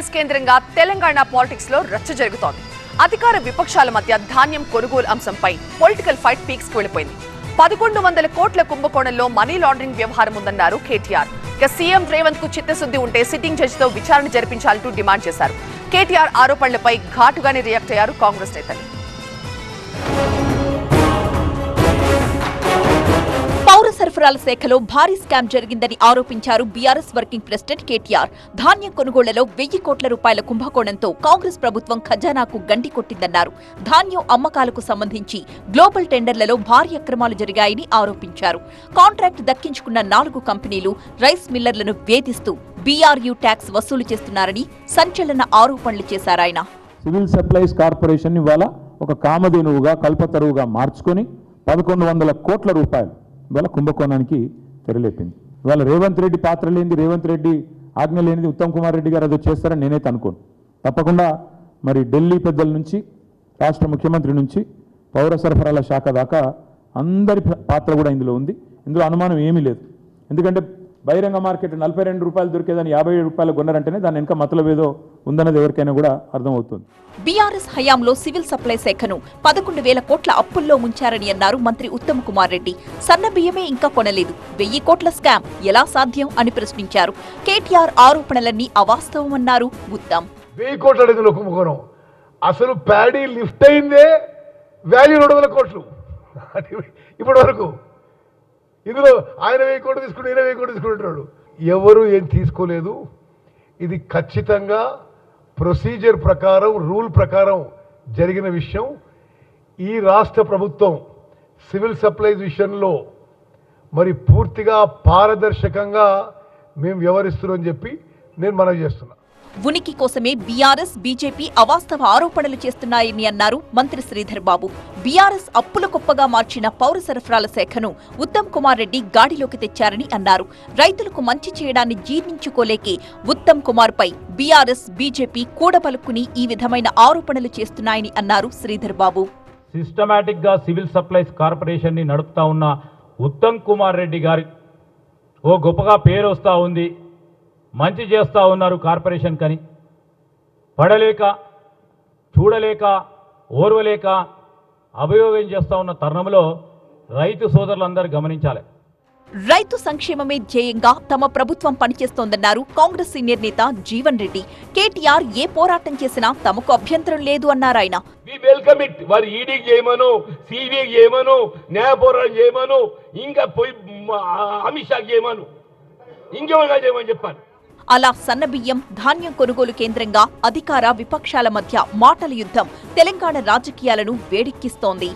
Supplies కేంద్రంగా తెలంగాణ పాలిటిక్స్లో రచ్చ జరుగుతోంది. అధికార విపక్షాల మధ్య ధాన్యం కొనుగోలు అంశంపై పొలిటికల్ ఫైట్ పీక్స్కు వెళ్ళిపోయింది పదకొండు వందల కోట్ల కుంభకోణంలో మనీ లాండరింగ్ వ్యవహారం ఉందన్నారు కేటీఆర్. ఇక సీఎం రేవంత్కు చిత్తశుద్ధి ఉంటే సిట్టింగ్ జడ్జితో విచారణ జరిపించాలంటూ డిమాండ్ చేశారు. కేటీఆర్ ఆరోపణలపై ఘాటుగానే రియాక్ట్ అయ్యారు కాంగ్రెస్ నేతలు. సరఫరాల శాఖలో భారీ స్కామ్ జరిగిందని ఆరోపించారు బీఆర్ఎస్ వర్కింగ్ ప్రెసిడెంట్ కేటీఆర్. ధాన్యం కొనుగోళ్ళలో వెయ్యి కోట్ల రూపాయల కుంభకోణంతో కాంగ్రెస్ ప్రభుత్వం ఖజానాకు గండి కొట్టిందన్నారు. ధాన్యం అమ్మకాలకు సంబంధించి గ్లోబల్ టెండర్లలో భారీ అక్రమాలు జరిగాయని ఆరోపించారు. కాంట్రాక్ట్ దక్కించుకున్న నాలుగు కంపెనీలు రైస్ మిల్లర్లను వేధిస్తూ బీఆర్యూ ట్యాక్స్ వసూలు చేస్తున్నారని సంచలన ఆరోపణలు చేశారాయన సివిల్ సప్లైస్ కార్పొరేషన్ ఇవాళ ఒక కామధేనువుగా కల్పతరువుగా మార్చుకొని పదకొండు వందల కోట్ల రూపాయలు ఇవాళ కుంభకోణానికి తెరలేపింది. ఇవాళ రేవంత్ రెడ్డి పాత్ర లేనిది రేవంత్ రెడ్డి ఆజ్ఞ లేనిది ఉత్తమ్ కుమార్ రెడ్డి గారు అది చేస్తారని నేనైతే అనుకోను. తప్పకుండా మరి ఢిల్లీ పెద్దల నుంచి రాష్ట్ర ముఖ్యమంత్రి నుంచి పౌర సరఫరాల శాఖ దాకా అందరి పాత్ర కూడా ఇందులో ఉంది. ఇందులో అనుమానం ఏమీ లేదు. ఎందుకంటే బహిరంగ మార్కెట్ నలభై రెండు రూపాయలు దొరికేదాన్ని యాభై ఏడు రూపాయలు కొన్నారంటేనే దాని వెనక ఏదో ఉందన్నది ఎవరికైనా కూడా అర్థమవుతుంది. బీఆర్ఎస్ హయాంలో సివిల్ సప్లై శాఖను పదకొండు వేల కోట్ల అప్పుల్లో ముంచారని అన్నారు మంత్రి ఉత్తమ్ కుమార్ రెడ్డి. సన్న బియ్యమే ఇంకా కొనలేదు. వెయ్యి కోట్ల స్కామ్ ఎలా సాధ్యం అని ప్రశ్నించారు. కేటీఆర్ ఆరోపణలన్నీ అవాస్తవమన్నారు ఉత్తమ్. వెయ్యి కోట్ల అడుగులు కుంభకోణం అసలు ప్యాడీ లిఫ్ట్ అయిందే వాల్యూ రెండు వందల కోట్లు. ఇప్పటి వరకు ఇందులో ఆయన వెయ్యి కోట్లు తీసుకుంటే ఈయన వెయ్యి కోట్లు తీసుకుంటున్నాడు. ఎవరు ఏం తీసుకోలేదు? ఇది ఖచ్చితంగా ప్రొసీజర్ ప్రకారం రూల్ ప్రకారం జరిగిన విషయం. ఈ రాష్ట్ర ప్రభుత్వం సివిల్ సప్లైస్ విషయంలో మరి పూర్తిగా పారదర్శకంగా మేము వ్యవహరిస్తున్నామని చెప్పి నేను మనవి చేస్తున్నా. ఉనికి కోసమే బీఆర్ఎస్ బీజేపీ అవాస్తవ ఆరోపణలు చేస్తున్నాయని అన్నారు మంత్రి శ్రీధర్ బాబు. బీఆర్ఎస్ అప్పుల కుప్పగా మార్చిన పౌర సరఫరాల శాఖను ఉత్తమ్ కుమార్ రెడ్డి గాడిలోకి తెచ్చారని అన్నారు. రైతులకు మంచి చేయడాన్ని జీర్ణించుకోలేకే ఉత్తమ్ కుమార్ పై బీఆర్ఎస్ బీజేపీ కూడబలుక్కుని ఈ విధమైన ఆరోపణలు చేస్తున్నాయని అన్నారు శ్రీధర్ బాబు. సిస్టమేటిక్గా సివిల్ సప్లైస్ కార్పొరేషన్ని నడుపుతా ఉన్న ఉత్తమ్ కుమార్ రెడ్డి గారి ఓ గొప్పగా పేరు వస్తూ ఉంది. మంచి చేస్తూ ఉన్నారు కార్పొరేషన్ కని. పడలేక చూడలేక ఓర్వలేక అభియోగం చేస్తూ ఉన్న తరుణంలో రైతు సోదరులందరూ గమనించాలి. రైతు సంక్షేమమే ధ్యేయంగా తమ ప్రభుత్వం పనిచేస్తోందన్నారు కాంగ్రెస్ సీనియర్ నేత జీవన్ రెడ్డి. కేటీఆర్ ఏ పోరాటం చేసినా తమకు అభ్యంతరం లేదు అన్నారాయన వి వెల్కమ్ ఇట్. వారు ఈడీకి చేయమను సిబిఐకి చేయమను న్యాయ పోరాటం చేయమను ఇంకా పోయి మ- అమిత్ షాకి చేయమను. ఇంకెవరిగా చేయమని చెప్పాను అలా సన్నబియ్యం ధాన్యం కొనుగోలు కేంద్రంగా అధికార విపక్షాల మధ్య మాటల యుద్ధం తెలంగాణ రాజకీయాలను వేడెక్కిస్తోంది.